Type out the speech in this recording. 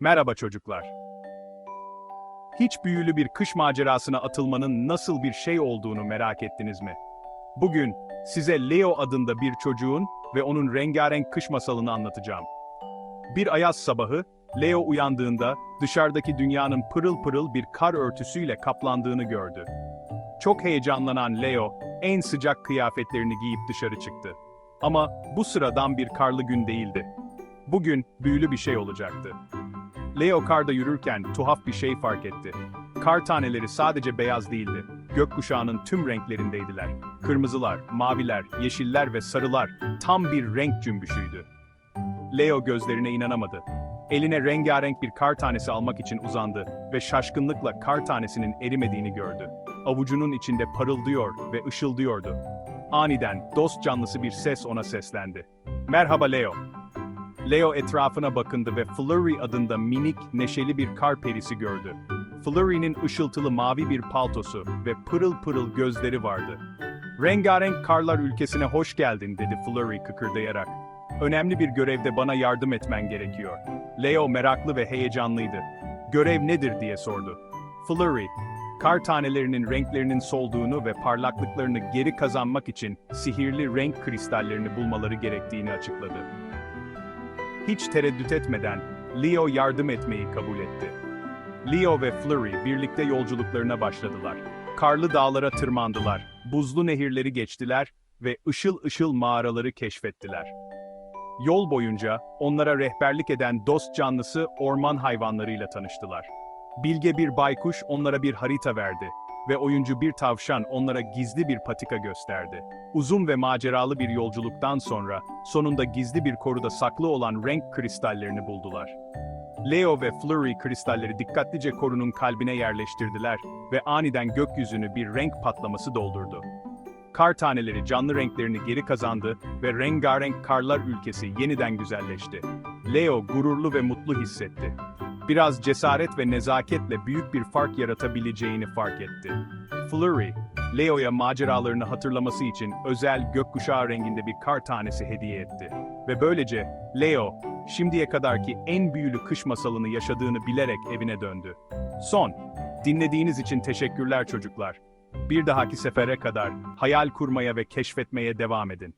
Merhaba çocuklar. Hiç büyülü bir kış macerasına atılmanın nasıl bir şey olduğunu merak ettiniz mi? Bugün size Leo adında bir çocuğun ve onun rengarenk kış masalını anlatacağım. Bir ayaz sabahı, Leo uyandığında dışarıdaki dünyanın pırıl pırıl bir kar örtüsüyle kaplandığını gördü. Çok heyecanlanan Leo, en sıcak kıyafetlerini giyip dışarı çıktı. Ama bu sıradan bir karlı gün değildi. Bugün büyülü bir şey olacaktı. Leo karda yürürken tuhaf bir şey fark etti. Kar taneleri sadece beyaz değildi. Gökkuşağının tüm renklerindeydiler. Kırmızılar, maviler, yeşiller ve sarılar tam bir renk cümbüşüydü. Leo gözlerine inanamadı. Eline rengarenk bir kar tanesi almak için uzandı ve şaşkınlıkla kar tanesinin erimediğini gördü. Avucunun içinde parıldıyor ve ışıldıyordu. Aniden dost canlısı bir ses ona seslendi. Merhaba Leo. Leo etrafına bakındı ve Flurry adında minik, neşeli bir kar perisi gördü. Flurry'nin ışıltılı mavi bir paltosu ve pırıl pırıl gözleri vardı. Rengarenk karlar ülkesine hoş geldin dedi Flurry kıkırdayarak. Önemli bir görevde bana yardım etmen gerekiyor. Leo meraklı ve heyecanlıydı. Görev nedir diye sordu. Flurry, kar tanelerinin renklerinin solduğunu ve parlaklıklarını geri kazanmak için sihirli renk kristallerini bulmaları gerektiğini açıkladı. Hiç tereddüt etmeden Leo yardım etmeyi kabul etti. Leo ve Flurry birlikte yolculuklarına başladılar. Karlı dağlara tırmandılar, buzlu nehirleri geçtiler ve ışıl ışıl mağaraları keşfettiler. Yol boyunca onlara rehberlik eden dost canlısı orman hayvanlarıyla tanıştılar. Bilge bir baykuş onlara bir harita verdi ve oyuncu bir tavşan onlara gizli bir patika gösterdi. Uzun ve maceralı bir yolculuktan sonra sonunda gizli bir koruda saklı olan renk kristallerini buldular. Leo ve Flurry kristalleri dikkatlice korunun kalbine yerleştirdiler ve aniden gökyüzünü bir renk patlaması doldurdu. Kar taneleri canlı renklerini geri kazandı ve rengarenk karlar ülkesi yeniden güzelleşti. Leo gururlu ve mutlu hissetti. Biraz cesaret ve nezaketle büyük bir fark yaratabileceğini fark etti. Flurry, Leo'ya maceralarını hatırlaması için özel gökkuşağı renginde bir kar tanesi hediye etti. Ve böylece Leo, şimdiye kadarki en büyülü kış masalını yaşadığını bilerek evine döndü. Son, dinlediğiniz için teşekkürler çocuklar. Bir dahaki sefere kadar hayal kurmaya ve keşfetmeye devam edin.